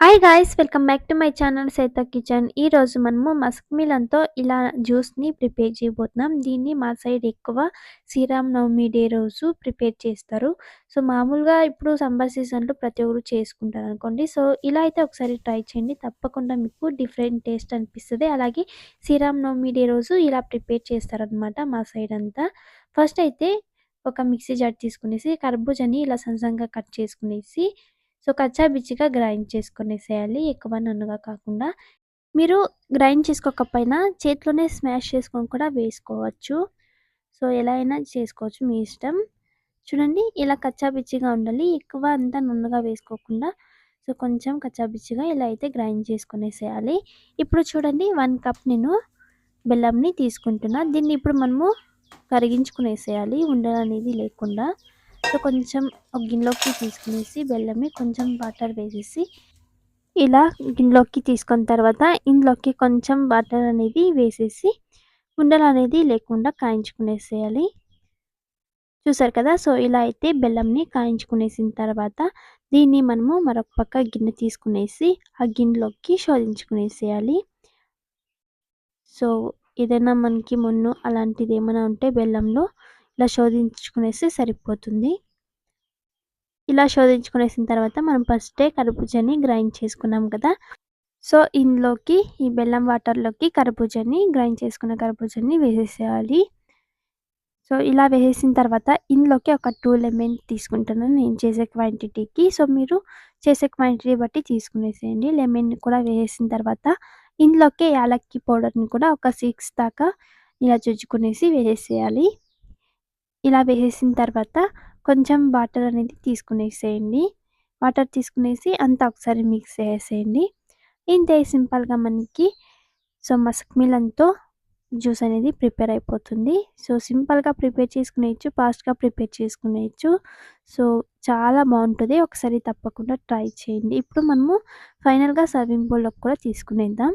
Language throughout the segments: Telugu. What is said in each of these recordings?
Hi guys welcome back to my channel Saitha kitchen ఈరోజు మనము మస్క్ మిలన్తో ఇలా జ్యూస్ని ప్రిపేర్ చేయబోతున్నాం. దీన్ని మా సైడ్ ఎక్కువ శ్రీరామ్ నవమి డే రోజు ప్రిపేర్ చేస్తారు. సో మామూలుగా ఇప్పుడు సమ్మర్ సీజన్లో ప్రతి ఒక్కరు చేసుకుంటారు అనుకోండి. సో ఇలా అయితే ఒకసారి ట్రై చేయండి. తప్పకుండా మీకు డిఫరెంట్ టేస్ట్ అనిపిస్తుంది. అలాగే శ్రీరామ్ నవమి డే రోజు ఇలా ప్రిపేర్ చేస్తారనమాట మా సైడ్ అంతా. ఫస్ట్ అయితే ఒక మిక్సీ జార్ తీసుకునేసి కర్బూజని ఇలా సన్నగా కట్ చేసుకునేసి సో కచ్చా బిచ్చిగా గ్రైండ్ చేసుకునేసేయాలి ఎక్కువ నన్నుగా కాకుండా. మీరు గ్రైండ్ చేసుకోకపోయినా చేతిలోనే స్మాష్ చేసుకొని కూడా వేసుకోవచ్చు. సో ఎలా అయినా చేసుకోవచ్చు మీ ఇష్టం. చూడండి ఇలా కచ్చా బిచ్చిగా ఉండాలి ఎక్కువ అంతా నున్నగా వేసుకోకుండా. సో కొంచెం కచ్చా బిచ్చిగా ఇలా అయితే గ్రైండ్ చేసుకునేసేయాలి. ఇప్పుడు చూడండి వన్ కప్ నేను బెల్లంని తీసుకుంటున్నా. దీన్ని ఇప్పుడు మనము కరిగించుకునేసేయాలి ఉండలు అనేది లేకుండా. సో కొంచెం ఒక గిన్నెలోకి తీసుకునేసి బెల్లంని కొంచెం వాటర్ వేసేసి ఇలా గిన్నెలోకి తీసుకున్న తర్వాత ఇందులోకి కొంచెం వాటర్ అనేది వేసేసి ఉండలు అనేది లేకుండా కాయించుకునేసేయాలి. చూసారు కదా? సో ఇలా అయితే బెల్లంని కాయించుకునేసిన తర్వాత దీన్ని మనము మరొక పక్క గిన్నె తీసుకునేసి ఆ గిన్నెలోకి శోధించుకునేసేయాలి. సో ఏదైనా మనకి మొన్ను అలాంటిది ఏమైనా ఉంటే బెల్లంలో ఇలా శోధించుకునేస్తే సరిపోతుంది. ఇలా శోధించుకునేసిన తర్వాత మనం ఫస్టే కర్బూజాని గ్రైండ్ చేసుకున్నాం కదా. సో ఇందులోకి ఈ బెల్లం వాటర్లోకి కర్బూజాని గ్రైండ్ చేసుకున్న కర్బూజాని వేసేసేయాలి. సో ఇలా వేసేసిన తర్వాత ఇందులోకి ఒక టూ లెమన్ తీసుకుంటున్నాను నేను చేసే క్వాంటిటీకి సో మీరు చేసే క్వాంటిటీ బట్టి తీసుకునేసేయండి. లెమన్ కూడా వేసేసిన తర్వాత ఇందులోకి యాలక్కి పౌడర్ని కూడా ఒక సిక్స్ దాకా ఇలా చుచ్చుకునేసి వేసేసేయాలి. ఇలా వేసేసిన తర్వాత కొంచెం వాటర్ అనేది తీసుకునేసేయండి. వాటర్ తీసుకునేసి అంతా ఒకసారి మిక్స్ చేసేయండి. ఇంతే సింపుల్గా మనకి సో మస్క్ మిలన్తో జ్యూస్ అనేది ప్రిపేర్ అయిపోతుంది. సో సింపుల్గా ప్రిపేర్ చేసుకునేయచ్చు ఫాస్ట్గా ప్రిపేర్ చేసుకునేయచ్చు. సో చాలా బాగుంటుంది. ఒకసారి తప్పకుండా ట్రై చేయండి. ఇప్పుడు మనము ఫైనల్గా సర్వింగ్ బౌల్లోకి కూడా తీసుకునేద్దాం.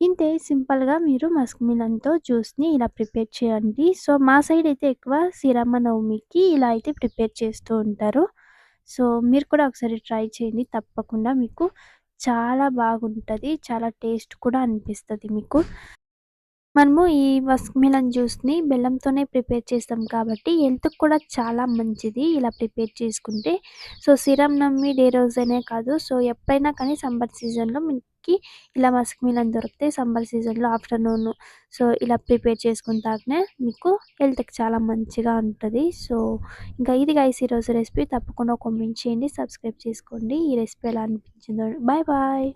ఇంతే సింపుల్గా మీరు మస్క్ మిలన్తో జ్యూస్ని ఇలా ప్రిపేర్ చేయండి. సో మా సైడ్ అయితే ఎక్కువ శ్రీరామ నవమికి ఇలా అయితే ప్రిపేర్ చేస్తూ ఉంటారు. సో మీరు కూడా ఒకసారి ట్రై చేయండి. తప్పకుండా మీకు చాలా బాగుంటుంది. చాలా టేస్ట్ కూడా అనిపిస్తుంది మీకు. మనము ఈ మస్క్ మిలన్ జ్యూస్ని బెల్లంతోనే ప్రిపేర్ చేస్తాం కాబట్టి హెల్త్కి కూడా చాలా మంచిది ఇలా ప్రిపేర్ చేసుకుంటే. సో శ్రీరామ్ నవమి డే రోజనే కాదు. సో ఎప్పుడైనా కానీ సమ్మర్ సీజన్లో మనకి ఇలా మస్క్ మిలన్ దొరికితే సమ్మర్ సీజన్లో ఆఫ్టర్నూన్. సో ఇలా ప్రిపేర్ చేసుకుని తాగినే మీకు హెల్త్కి చాలా మంచిగా ఉంటుంది. సో ఇంకా ఇది గైస్ ఈరోజు రెసిపీ. తప్పకుండా కామెంట్ చేయండి సబ్స్క్రైబ్ చేసుకోండి. ఈ రెసిపీ ఎలా అనిపించిందో. Bye bye.